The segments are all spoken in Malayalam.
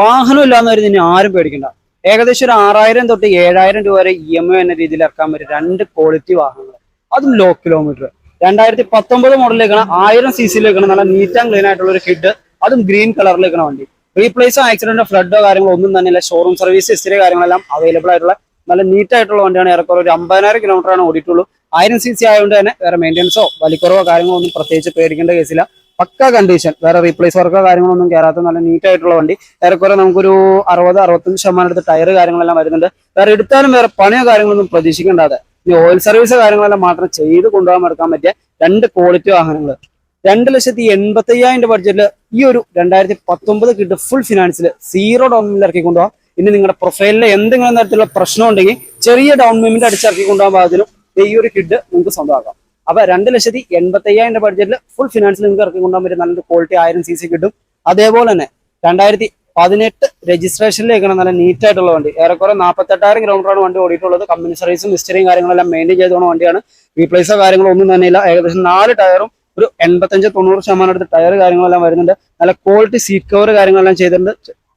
വാഹനം ഇല്ലാന്ന് ഇനി ആരും പേടിക്കണ്ട. ഏകദേശം ഒരു ആറായിരം തൊട്ട് ഏഴായിരം രൂപ വരെ ഇ എം ഐ എന്ന രീതിയിൽ ഇറക്കാൻ പറ്റും രണ്ട് ക്വാളിറ്റി വാഹനങ്ങൾ. അതും ലോ കിലോമീറ്റർ രണ്ടായിരത്തി പത്തൊമ്പത് മോഡലിലേക്കാണ് ആയിരം സി സിയിലേക്കാണ് നല്ല നീറ്റ് ആൻഡ് ക്ലീൻ ആയിട്ടുള്ള ഒരു കിഡ് അതും ഗ്രീൻ കളറിലേക്കാണ് വണ്ടി. റീപ്ലേസ് ആക്സിഡന്റോ ഫ്ലഡോ കാര്യങ്ങളോ ഒന്നും തന്നെ ഇല്ല. ഷോറൂം സർവീസ് ഹിസ്റ്ററി കാര്യങ്ങളെല്ലാം അവൈലബിൾ ആയിട്ടുള്ള നല്ല നീറ്റ് ആയിട്ടുള്ള വണ്ടിയാണ്. ഏറെക്കുറെ ഒരു അമ്പതിനായിരം കിലോമീറ്റർ ആണ് ഓടിയിട്ടുള്ളൂ. ആയിരം സി സി ആയതുകൊണ്ട് തന്നെ വേറെ മെയിന്റെനൻസോ വലിക്കുറവോ കാര്യങ്ങളോ ഒന്നും പ്രത്യേകിച്ച് പേടിക്കേണ്ട കേസില്ല പക്ക കണ്ടീഷൻ വേറെ റീപ്ലേസ് വർക്കോ കാര്യങ്ങളൊന്നും കയറാത്ത നല്ല നീറ്റ് ആയിട്ടുള്ള വണ്ടി. ഏറെക്കുറെ നമുക്കൊരു അറുപത് അറുപത്തഞ്ച് ശതമാനം എടുത്ത് ടയർ കാര്യങ്ങളെല്ലാം വരുന്നുണ്ട്. വേറെ എടുത്താലും വേറെ പണിയോ കാര്യങ്ങളൊന്നും പ്രതീക്ഷിക്കേണ്ടാതെ. ഇനി ഓയിൽ സർവീസ് കാര്യങ്ങളെല്ലാം മാത്രം ചെയ്ത് കൊണ്ടുപോകാൻ എടുക്കാൻ പറ്റിയ രണ്ട് ക്വാളിറ്റി വാഹനങ്ങൾ രണ്ട് ലക്ഷത്തി എൺപത്തി അയ്യായിരം രൂപ ബഡ്ജറ്റിൽ ഈ ഒരു രണ്ടായിരത്തി പത്തൊമ്പത് കിട്ടും ഫുൾ ഫിനാൻസിൽ സീറോ ഡൗൺ പേയ്മെന്റ് ഇറക്കി കൊണ്ടുപോകാം. ഇനി നിങ്ങളുടെ പ്രൊഫൈലിൽ എന്തെങ്കിലും തരത്തിലുള്ള പ്രശ്നം ഉണ്ടെങ്കിൽ ചെറിയ ഡൗൺ പേയ്മെന്റ് അടിച്ചിറക്കി കൊണ്ടുപോകാൻ പാകത്തിനും ഈ ഒരു കിഡ് നിങ്ങൾക്ക് സ്വന്തമാക്കാം. അപ്പൊ രണ്ട് ലക്ഷത്തി എൺപത്തി അയ്യായിരം ബഡ്ജറ്റിൽ ഫുൾ ഫിനാൻസിൽ നിങ്ങൾക്ക് ഇറക്കി കൊണ്ടുപോകാൻ പറ്റും നല്ലൊരു ക്വാളിറ്റി ആയിരം സി സി കിട്ടും. അതേപോലെ തന്നെ രണ്ടായിരത്തി പതിനെട്ട് രജിസ്ട്രേഷനിലേക്കാണ് നല്ല നീറ്റ് ആയിട്ടുള്ള വണ്ടി. ഏറെക്കുറെ നാൽപ്പത്തെട്ടായിരം കിലോമീറ്ററാണ് വണ്ടി ഓടിയിട്ടുള്ളത്. കമ്പനി സർവീസും ഹിസ്റ്ററിയും കാര്യങ്ങളെല്ലാം മെയിന്റെയിൻ ചെയ്തുകൊണ്ട് വണ്ടിയാണ്. റീപ്ലേസോ കാര്യങ്ങളോ ഒന്നും തന്നെയില്ല ഏകദേശം നാല് ടയറും ഒരു എൺപത്തഞ്ച് തൊണ്ണൂറ് ശതമാനം അടുത്ത് ടയർ കാര്യങ്ങളെല്ലാം വരുന്നുണ്ട്. നല്ല ക്വാളിറ്റി സീറ്റ് കവർ കാര്യങ്ങളെല്ലാം ചെയ്തിട്ടുണ്ട്.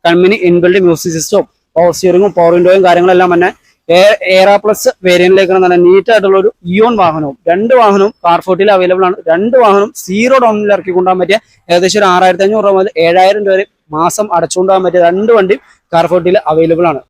കമ്പനി ഇൻബിൽഡ് മ്യൂസിക് സിസ്റ്റവും പവർ സ്റ്റിയറിങ്ങും പവർ വിൻഡോയും കാര്യങ്ങളെല്ലാം തന്നെ എയറ പ്ലസ് വേരിയന്റിലേക്കാണ് നല്ല നീറ്റ് ആയിട്ടുള്ള ഒരു ഇയോൺ വാഹനവും രണ്ട് വാഹനവും കാർഫോർട്ടിൽ അവൈലബിൾ ആണ്. രണ്ട് വാഹനവും സീറോ ഡൗണിൽ ഇറക്കി കൊണ്ടുപോകാൻ പറ്റിയ ഏകദേശം ഒരു ആറായിരത്തി അഞ്ഞൂറ് രൂപ മുതൽ ഏഴായിരം രൂപ വരെ മാസം അടച്ചുകൊണ്ടുപോകാൻ പറ്റിയ രണ്ട് വണ്ടിയും കാർഫോർട്ടിൽ അവൈലബിൾ ആണ്.